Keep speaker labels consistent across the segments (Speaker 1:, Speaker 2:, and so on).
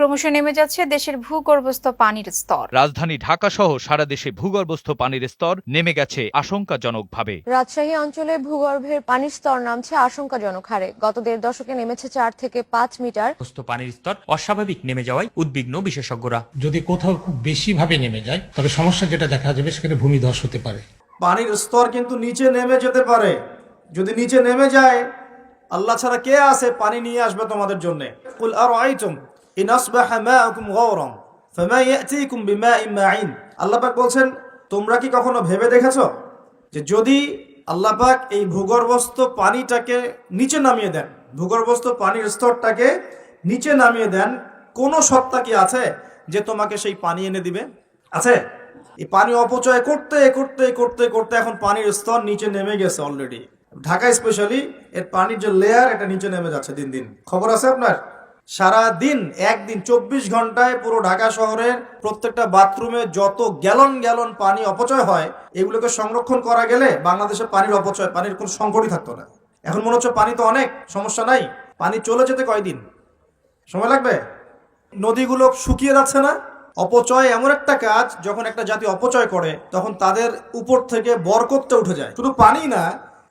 Speaker 1: ক্রমশ নেমে যাচ্ছে দেশের ভূগর্ভস্থ পানির স্তর।
Speaker 2: রাজধানী ঢাকা সহ সারা দেশে ভূগর্ভস্থ পানির স্তর নেমে গেছে আশঙ্কাজনকভাবে।
Speaker 3: রাজশাহী অঞ্চলে ভূগর্ভের পানির স্তর নামছে আশঙ্কাজনক হারে। গত দেড় দশকে নেমেছে চার থেকে পাঁচ মিটার।
Speaker 4: পানির স্তর অস্বাভাবিক নেমে যাওয়ায় উদ্বিগ্ন বিশেষজ্ঞরা।
Speaker 5: যদি কোথাও খুব বেশিভাবে নেমে যায় তবে সমস্যা যেটা দেখা যাবে সেখানে ভূমিধস হতে পারে।
Speaker 6: পানির স্তর কিন্তু নিচে নেমে যেতে পারে। যদি নিচে নেমে যায় আল্লাহ ছাড়া কে আছে পানি নিয়ে আসবে তোমাদের জন্য? কুল আরাইতুম ইন আসবাহা বলছেন, তোমরা কি কখনো ভেবে দেখেছ যে যদি আল্লাহ পাক এই ভূগর্ভস্থ পানিটাকে নিচে নামিয়ে দেন, ভূগর্ভস্থ পানির স্তরটাকে নিচে নামিয়ে দেন, কোন সত্তা কি আছে যে তোমাকে সেই পানি এনে দিবে? আছে? এই পানি অপচয় করতে করতে করতে করতে এখন পানির স্তর নিচে নেমে গেছে অলরেডি ঢাকা স্পেশালি এর পানির যে লেয়ার এটা নিচে নেমে যাচ্ছে দিন দিন। খবর আছে আপনার? সারা দিন একদিন চব্বিশ ঘন্টায় পুরো ঢাকা শহরের প্রত্যেকটা বাথরুমে যত গ্যালন গ্যালন পানি অপচয় হয়, এগুলোকে সংরক্ষণ করা গেলে বাংলাদেশে পানির অপচয়, পানির কোনো সংকটই থাকতো না। এখন মনে হচ্ছে পানি তো অনেক, সমস্যা নাই। পানি চলে যেতে কয়দিন? সময় লাগবে? নদীগুলো শুকিয়ে যাচ্ছে না? অপচয় এমন একটা কাজ, যখন একটা জাতি অপচয় করে, তখন তাদের উপর থেকে বরকতটা উঠে যায়। শুধু পানি না,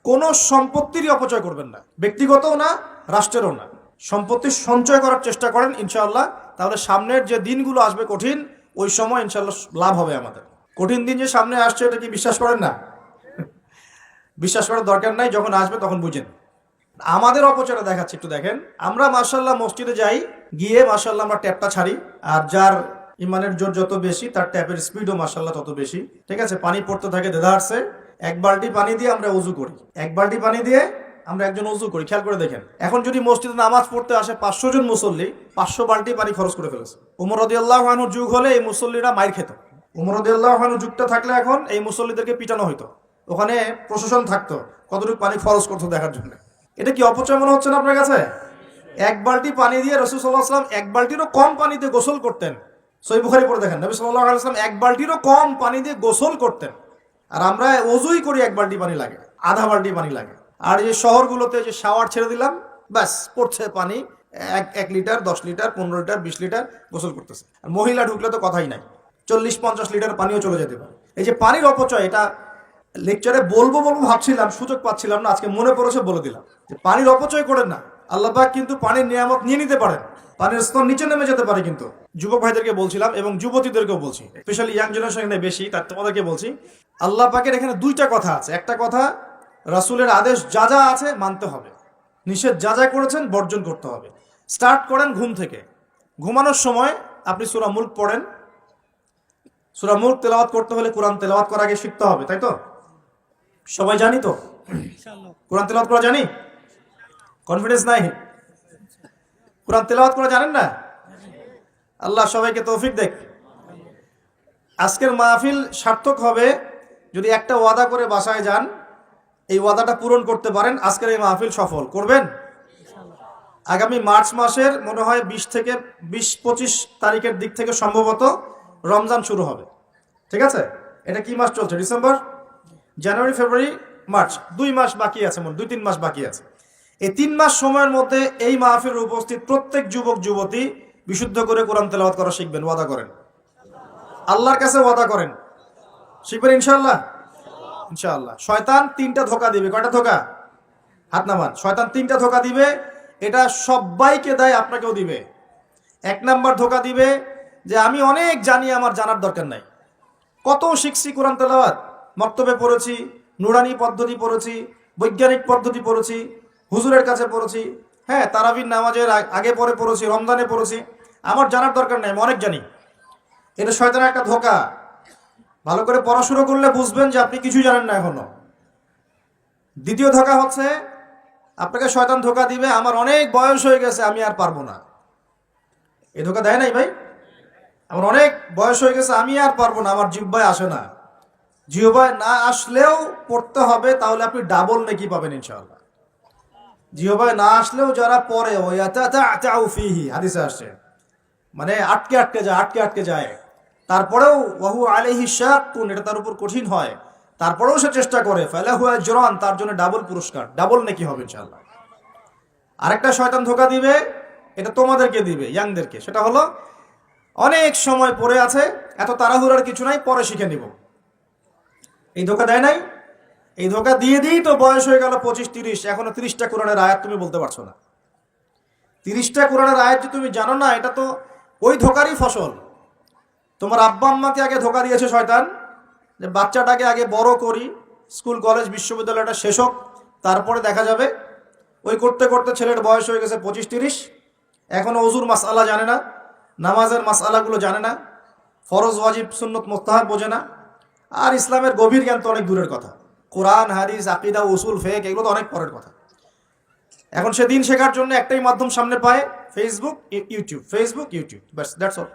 Speaker 6: কোনো সম্পত্তিরই অপচয় করবেন না। ব্যক্তিগতও না, রাষ্ট্রেরও না। সম্পত্তি সঞ্চয় করার চেষ্টা করেন, ইনশাআল্লাহ। তাহলে সামনের যে দিনগুলো আসবে কঠিন, ওই সময় ইনশাআল্লাহ লাভ হবে আমাদের। কঠিন দিন যে সামনে আসছে, এটা কি বিশ্বাস করেন না? বিশ্বাস করার দরকার নাই, যখন আসবে তখন বুঝেন। আমাদের অপচয়টা দেখাচ্ছে, একটু দেখেন। আমরা মার্শাল্লাহ মসজিদে যাই, গিয়ে মার্শাল্লাহ আমরা ট্যাপটা ছাড়ি, আর যার ইমানের জোর যত বেশি, তার ট্যাপের স্পিডও মার্শাল্লাহ তত বেশি। ঠিক আছে? পানি পড়তে থাকে, দেদারসে। এক বালতি পানি দিয়ে আমরা উজু করি। এক বালতি পানি দিয়ে আমরা একজন উজু করি, খেয়াল করে দেখেন। এখন যদি মসজিদে নামাজ পড়তে আসে পাঁচশো জন মুসল্লি, পাঁচশো বালতি পানি খরচ করে ফেলেছে। উমর রদিয়াল্লাহ আনুর যুগ হলে এই মুসল্লিরা মাইর খেত। উমর রদিয়াল্লাহ আনুর যুগটা থাকলে এখন এই মুসল্লিদেরকে পিটানো হইতো। ওখানে প্রশাসন থাকতো, কতটুকু পানি খরচ করতো দেখার জন্য। এটা কি অপচয় মনে হচ্ছে না আপনার কাছে? এক বালতি পানি দিয়ে রসুল সাল্লাহ আসলাম এক বালতিরও কম পানিতে গোসল করতেন। সই বুখারি পরে দেখেন, নবী সাল্লাহ আলাইসলাম এক বালতিরও কম পানি দিয়ে গোসল করতেন। আর আমরা অজুই করি এক বালতি পানি লাগে, আধা বালতি পানি লাগে। আর যে শহরগুলোতে যে শাওয়ার ছেড়ে দিলাম, ব্যাস, পড়ছে পানি, এক এক লিটার দশ লিটার পনেরো লিটার বিশ লিটার গোসল করতেছে। আর মহিলা ঢুকলে তো কথাই নাই। চল্লিশ, পঞ্চাশ লিটার পানিও চলে যেতে পারে। এই যে পানির অপচয়, এটা লেকচারে বলব বলব ভাবছিলাম, সুযোগ পাচ্ছিলাম না, আজকে মনে পড়েছে বলে দিলাম। যে পানির অপচয় করেন না। আল্লাহ পাক কিন্তু পানির নিয়ামত নিয়ে নিতে পারেন। পানির স্তর নিচে নেমে যেতে পারে কিন্তু। যুবক ভাইদেরকে বলছিলাম এবং যুবতীদেরকেও বলছি। স্পেশালি ইয়াং জেনারেশন এখানে বেশি, তার তোমাদেরকে বলছি, আল্লাহ পাকের এখানে দুইটা কথা আছে। একটা কথা রাসূলের আদেশ যা যা আছে মানতে হবে। নিষেধ যা যা করেছেন বর্জন করতে হবে। স্টার্ট করেন ঘুম থেকে। ঘুমানোর সময় আপনি সুরা মুল্ক পড়েন। সুরা মুল্ক তেলাওয়াত করতে হলে কোরআন তেলাওয়াত করার আগে শিখতে হবে তাই তো? সবাই জানি তো? কোরআন তেলাওয়াত করা জানি? কনফিডেন্স নাই? কোরআন তেলাওয়াত করা জানেন না? আল্লাহ সবাইকে তৌফিক দেখ। আজকের মাহফিল সার্থক হবে যদি একটা ওয়াদা করে বাসায় যান। এই ওয়াদাটা পূরণ করতে পারেন। আজকের এই মাহফিল সফল। করবেন? আগামী মার্চ মাসের মনে হয় বিশ থেকে বিশ পঁচিশ তারিখের দিক থেকে সম্ভবত রমজান শুরু হবে। ঠিক আছে? এটা কি মাস চলছে? ডিসেম্বর? January, February, March. দুই মাস বাকি আছে মনে দুই তিন মাস বাকি আছে। এই তিন মাস সময়ের মধ্যে এই মাহফিল উপস্থিত প্রত্যেক যুবক, যুবতী বিশুদ্ধ করে কোরআন তেলাওয়াত করা শিখবেন, ওয়াদা করেন। আল্লাহর কাছে ওয়াদা করেন। শিখবেন ইনশাআল্লাহ? ইনশাআল্লাহ। শয়তান তিনটা ধোকা দিবে। কয়টা ধোকা? হাত নামান। শয়তান তিনটা ধোকা দিবে, এটা সবাইকে দেয়, আপনাকেও দিবে। এক নাম্বার ধোকা দিবে যে, আমি অনেক জানি, আমার জানার দরকার নাই। কত শিখছি কোরআন তেলাওয়াত। মক্তবে পড়েছি, নুরানি পদ্ধতি পড়েছি, বৈজ্ঞানিক পদ্ধতি পড়েছি, হুজুরের কাছে পড়েছি। হ্যাঁ তারাবির নামাজের আগে পরে পড়েছি, রমজানে পড়েছি। আমার জানার দরকার নাই, আমি অনেক জানি। এটা শয়তানের একটা ধোকা। ভালো করে পড়াশুনো করলে বুঝবেন যে আপনি কিছুই জানেন না এখনও। দ্বিতীয় ধোকা হচ্ছে, আপনাকে শয়তান ধোকা দিবে, আমার অনেক বয়স হয়ে গেছে, আমি আর পারব না। এ ধোকা দেয় নাই ভাই? আমার অনেক বয়স হয়ে গেছে, আমি আর পারব না, আমার জিব্বায় আসে না। জিহবায় না আসলেও পড়তে হবে, তাহলে আপনি ডাবল নাকি পাবেন ইনশাআল্লাহ। জিহবায় না আসলেও যারা পড়ে ওই আচ্ছা ফিহি, হাদিসে আসছে। মানে আটকে আটকে যায়, আটকে আটকে যায়। তারপরেও ওয়াহু আলাইহি শাকুন এটা তার উপর কঠিন হয়। তারপরেও সে চেষ্টা করে, ফালাহু আজরান, তার জন্য ডাবল পুরস্কার। ডাবল নাকি হবে ইনশাআল্লাহ। আরেকটা শয়তান ধোকা দিবে, এটা তোমাদেরকে দিবে, ইয়াংদেরকে। সেটা হলো, অনেক সময় পড়ে আছে, এত তাড়াহুড়ার কিছু নাই, পরে শিখে নিব। এই ধোকা দেয় নাই? এই ধোকা দিয়ে দিয়েই তো বয়স হয়ে গেল পঁচিশ তিরিশ, এখনও তিরিশটা কোরআনের আয়াত তুমি বলতে পারছ না। তিরিশটা কোরআনের আয়াত যে তুমি জানো না, এটা তো ওই ধোকারই ফসল। তোমার আব্বা আম্মাকে আগে ধোকা দিয়েছে শয়তান, যে বাচ্চাটাকে আগে বড় করি, স্কুল, কলেজ, বিশ্ববিদ্যালয়টা শেষ হোক, তারপরে দেখা যাবে। ওই করতে করতে ছেলের বয়স হয়ে গেছে পঁচিশ তিরিশ। এখনও অজুর মাসআলা জানে না, নামাজের মাসআলাগুলো জানে না, ফরজ, ওয়াজিব, সুন্নত, মোস্তাহাব বোঝে না। আর ইসলামের গভীর জ্ঞান তো অনেক দূরের কথা। কোরআন, হাদিস, আকিদা, উসুল, ফেক, এগুলো তো অনেক পরের কথা। এখন সে দিন শেখার জন্য একটাই মাধ্যম সামনে পায় ফেসবুক ইউটিউব। ফেসবুক ইউটিউব, ব্যাস দ্যাটস অল